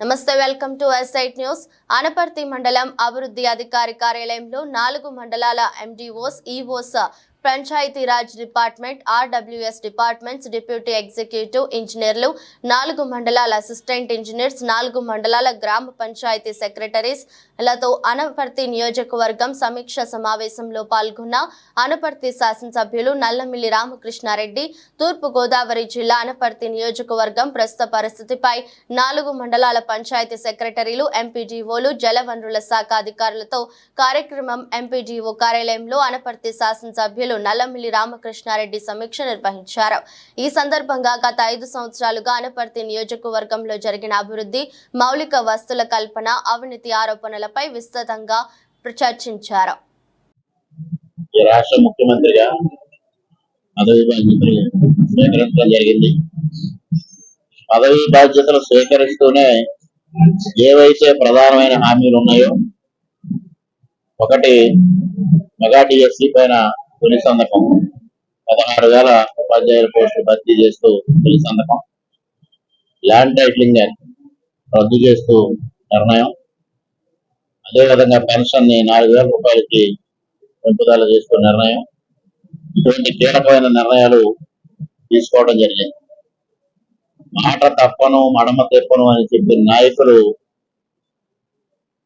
నమస్తే welcome to ఎస్ఐట్ news. Anaparthi మండలం అభివృద్ధి అధికారి కార్యాలయంలో నాలుగు మండలాల MDOs EOs Panchayati Raj department RWS departments deputy executive ఇంజనీర్లు నాలుగు మండలాల అసిస్టెంట్ ఇంజనీర్స్ నాలుగు మండలాల గ్రామ పంచాయతీ సెక్రటరీస్ లతో అనపర్తి నియోజకవర్గం సమీక్ష సమావేశంలో పాల్గొన్న అనపర్తి శాసనసభ్యులు నల్లమిల్లి రామకృష్ణారెడ్డి తూర్పు గోదావరి జిల్లా అనపర్తి నియోజకవర్గం ప్రస్తుత పరిస్థితిపై నాలుగు మండలాల పంచాయతీ సెక్రటరీలు ఎంపీడీఓలు జలవనరుల శాఖ అధికారులతో కార్యక్రమం ఎంపీడీఓ కార్యాలయంలో అనపర్తి శాసనసభ్యులు నల్లమిల్లి రామకృష్ణారెడ్డి సమీక్ష నిర్వహించారు. ఈ సందర్భంగా గత ఐదు సంవత్సరాలుగా అనపర్తి నియోజకవర్గంలో జరిగిన అభివృద్ధి మౌలిక వస్తుల కల్పన అవినీతి ఆరోపణల అంశాలపై విస్తృతంగా చర్చించారు ఈ రాష్ట్ర ముఖ్యమంత్రిగా పదవి బాధ్యతలు స్వీకరించడం జరిగింది. పదవి బాధ్యతలు స్వీకరిస్తూనే ఏవైతే ప్రధానమైన హామీలు ఉన్నాయో ఒకటి మెగా డిఎస్సి పైన తొలి సంతకం పదహారు వేల ఉపాధ్యాయుల పోస్టులు భర్తీ చేస్తూ తొలి సంతకం ల్యాండ్ టైటిలింగ్ రద్దు చేస్తూ నిర్ణయం అదేవిధంగా పెన్షన్ని నాలుగు వేల రూపాయలకి పెంపుదల చేసుకునే నిర్ణయం. ఇటువంటి కీలకమైన నిర్ణయాలు తీసుకోవడం జరిగింది. మాట తప్పను మడమ తెప్పను అని చెప్పిన నాయకులు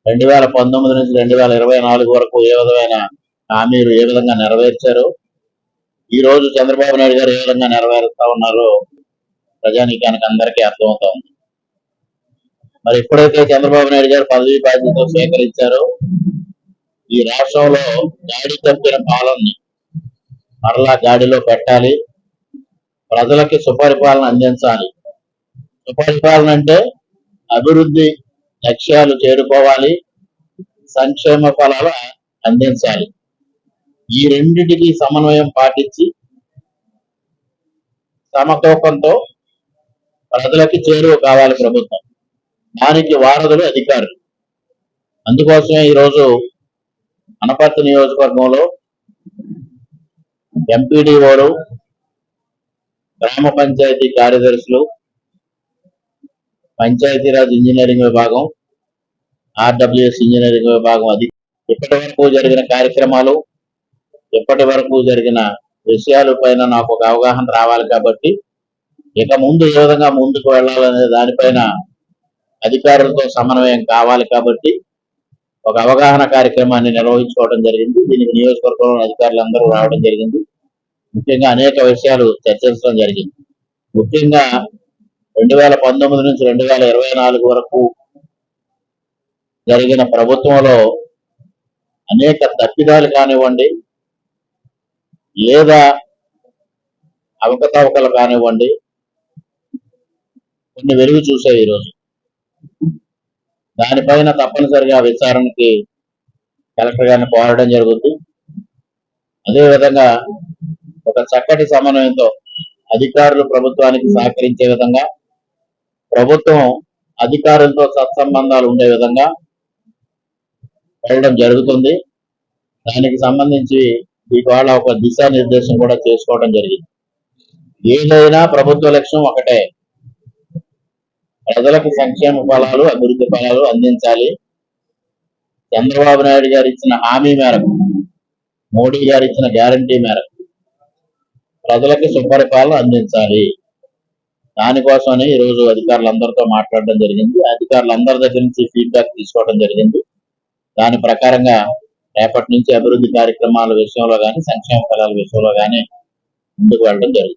రెండు వేల పంతొమ్మిది నుంచి రెండు వేల ఇరవై నాలుగు వరకు ఏ విధమైన హామీలు ఏ విధంగా నెరవేర్చారు? ఈ రోజు చంద్రబాబు నాయుడు గారు ఏ విధంగా నెరవేరుస్తా ఉన్నారో ప్రజానీకానికి అందరికీ అర్థమవుతా ఉంది. మరి ఎప్పుడైతే చంద్రబాబు నాయుడు గారు పదవి బాధ్యతలు స్వీకరించారో ఈ రాష్ట్రంలో గాడి తప్పిన పాలనని మరలా గాడిలో పెట్టాలి. ప్రజలకి సుపరిపాలన అందించాలి. సుపరిపాలన అంటే అభివృద్ధి లక్ష్యాలు చేరుకోవాలి. సంక్షేమ ఫలాలు అందించాలి. ఈ రెండిటికి సమన్వయం పాటించి సమతూకంతో ప్రజలకి చేరువ కావాలి ప్రభుత్వం. దానికి వారధులు అధికారులు. అందుకోసమే ఈరోజు అనపర్తి నియోజకవర్గంలో ఎంపీడీఓలు గ్రామ పంచాయతీ కార్యదర్శులు పంచాయతీరాజ్ ఇంజనీరింగ్ విభాగం ఆర్డబ్ల్యూఎస్ ఇంజనీరింగ్ విభాగం అది ఇప్పటి వరకు జరిగిన కార్యక్రమాలు ఇప్పటి వరకు జరిగిన విషయాల పైన నాకు ఒక అవగాహన రావాలి కాబట్టి ఇక ముందు ఏ విధంగా ముందుకు వెళ్ళాలనే దానిపైన అధికారులతో సమన్వయం కావాలి కాబట్టి ఒక అవగాహన కార్యక్రమాన్ని నిర్వహించుకోవడం జరిగింది. దీనికి నియోజకవర్గంలో అధికారులందరూ రావడం జరిగింది. ముఖ్యంగా అనేక విషయాలు చర్చించడం జరిగింది. ముఖ్యంగా రెండు వేల పంతొమ్మిది నుంచి రెండు వేల ఇరవై నాలుగు వరకు జరిగిన ప్రభుత్వంలో అనేక తప్పిదాలు కానివ్వండి లేదా అవకతవకలు కానివ్వండి కొన్ని వెలుగు చూసాయి ఈరోజు. దానిపైన తప్పనిసరిగా విచారణకి కలెక్టర్ గారిని కోరడం జరుగుతుంది అదేవిధంగా ఒక చక్కటి సమన్వయంతో అధికారులు ప్రభుత్వానికి సహకరించే విధంగా ప్రభుత్వం అధికారులతో సత్సంబంధాలు ఉండే విధంగా వెళ్ళడం జరుగుతుంది. దానికి సంబంధించి ఇవాళ ఒక దిశానిర్దేశం కూడా చేసుకోవడం జరిగింది. ఏదైనా ప్రభుత్వ లక్ష్యం ఒకటే. ప్రజలకు సంక్షేమ ఫలాలు అభివృద్ధి ఫలాలు అందించాలి. చంద్రబాబు నాయుడు గారు ఇచ్చిన హామీ మేరకు మోడీ గారు ఇచ్చిన గ్యారంటీ మేరకు ప్రజలకు సుపరిపాలన అందించాలి. దానికోసమని ఈ రోజు అధికారులందరితో మాట్లాడడం జరిగింది. అధికారులందరి దగ్గర నుంచి ఫీడ్బ్యాక్ తీసుకోవడం జరిగింది. దాని ప్రకారంగా రేపటి నుంచి అభివృద్ధి కార్యక్రమాల విషయంలో కానీ సంక్షేమ ఫలాల విషయంలో కానీ ముందుకు వెళ్ళడం జరుగుతుంది.